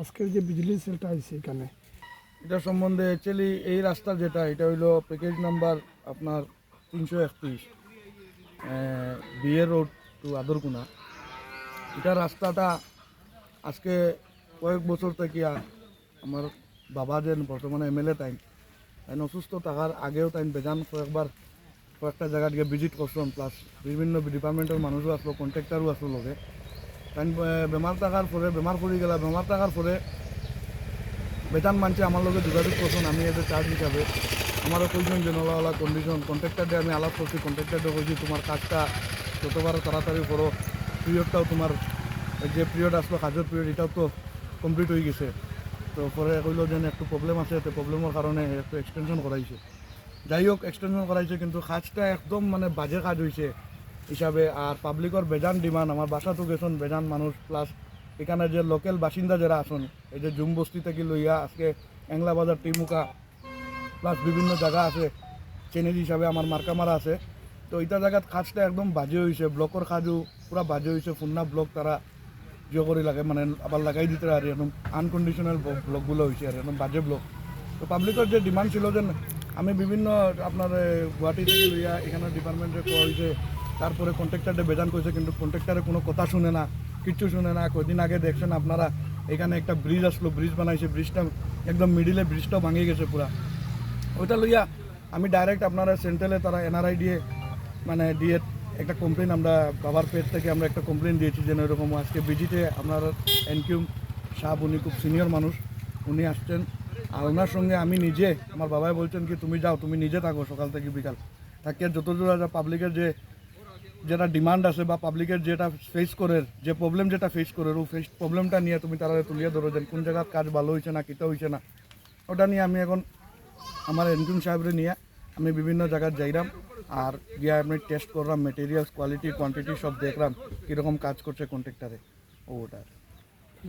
আজকের যে বিজলি সেলটা আছে এখানে। এটা সম্বন্ধে অ্যাকচুয়ালি এই রাস্তা যেটা, এটা হইল প্যাকেজ নাম্বার আপনার তিনশো একত্রিশ বিয়ে রোড টু আদরকুনা। এটা রাস্তাটা আজকে কয়েক বছর থেকে আমার বাবা যে বর্তমানে এমএলএ টাইম তাই অসুস্থ থাকার আগেও তাই বেজান কয়েকবার কয়েকটা জায়গা গিয়ে ভিজিট করছেন প্লাস বিভিন্ন ডিপার্টমেন্টের মানুষও আসলো কন্ট্রাক্টারও আসলো লগে। তাই বেমার থাকার পরে বেমার পড়ে গেলা বেমার থাকার পরে বেতন মানছে আমার লগে যোগাযোগ করছেন আমি এদের চার্জ হিসাবে আমারও কইজন নলাওয়ালা কন্ডিশন কন্ট্রাক্টার আমি আলাপ করছি কন্ট্রাক্টার দিয়ে কইছি তোমার কাজটা যতবার তাড়াতাড়ি করো পিরিয়ডটাও তোমার যে পিরিয়ড আসলো কাজের পিরিয়ড এটাও তো কমপ্লিট হয়ে গেছে। তো পরে কইলো যে একটু প্রবলেম আছে, তো প্রবলেমের কারণে একটু এক্সটেনশন করাইছে যাই হোক এক্সটেনশন করাইছে কিন্তু কাজটা একদম মানে বাজে কাজ হয়েছে হিসাবে আর পাবলিকর বেজান ডিমান্ড, আমার বাসা তো গেছেন বেজান মানুষ প্লাস এখানে যে লোকাল বাসিন্দা যারা আছেন, এই যে জুম বস্তি থেকে লইয়া আজকে এংলা বাজার টিমুকা প্লাস বিভিন্ন জায়গা আছে, চেনেজ হিসাবে আমার মার্কামারা আছে। তো এটা জায়গাত কাজটা একদম বাজে হয়েছে ব্লকর কাজও পুরা বাজে হয়েছে ফুন্না ব্লক তারা জিও করে লাগে মানে আবার লাগাই দিতে আর একদম আনকন্ডিশনাল ব্লকগুলো হয়েছে আর একদম বাজে ব্লক। তো পাবলিকের যে ডিমান্ড ছিল যে, আমি বিভিন্ন আপনার গুয়াহাটি থেকে লইয়া এখানে ডিপার্টমেন্টে কোয়া হয়েছে তারপরে কন্ট্রাক্টারে বেজান করেছে, কিন্তু কন্ট্রাক্টারে কোনো কথা শুনে না, কিচ্ছু শুনে না। কদিন আগে দেখছেন আপনারা, এখানে একটা ব্রিজ আসলো ব্রিজ বানাইছে ব্রিজটা একদম মিডিলে ব্রিজটাও ভাঙে গেছে পুরা। ওইটা লইয়া আমি ডাইরেক্ট আপনারা সেন্ট্রালে তারা এনআরআই দিয়ে মানে দিয়ে একটা কমপ্লেন আমরা বাবার পেজ থেকে আমরা একটা কমপ্লেন দিয়েছি যেন এরকম। আজকে বিজিতে আপনার এনকিউম সাহেব, উনি খুব সিনিয়র মানুষ, উনি আসছেন। আর ওনার সঙ্গে আমি নিজে, আমার বাবাই বলছেন কি, তুমি যাও, তুমি নিজে থাকো সকাল থেকে বিকাল। তাকে যতদূর পাবলিকের যে যেটা ডিমান্ড আছে বা পাবলিকের যেটা ফেস করে, যে প্রবলেম যেটা ফেস করে, ও ফেস প্রবলেমটা নিয়ে তুমি তারা তুলিয়ে ধরো যে কোন জায়গার কাজ ভালো হয়েছে না, কিটা হয়েছে না। ওটা নিয়ে আমি এখন আমার এনকিউম সাহেবরে নিয়ে আমি বিভিন্ন জায়গায় যাইলাম আর গিয়ে আমি টেস্ট করলাম মেটেরিয়ালস কোয়ালিটি কোয়ান্টিটি সব দেখলাম কীরকম কাজ করছে কন্ট্রাক্টারে ওটা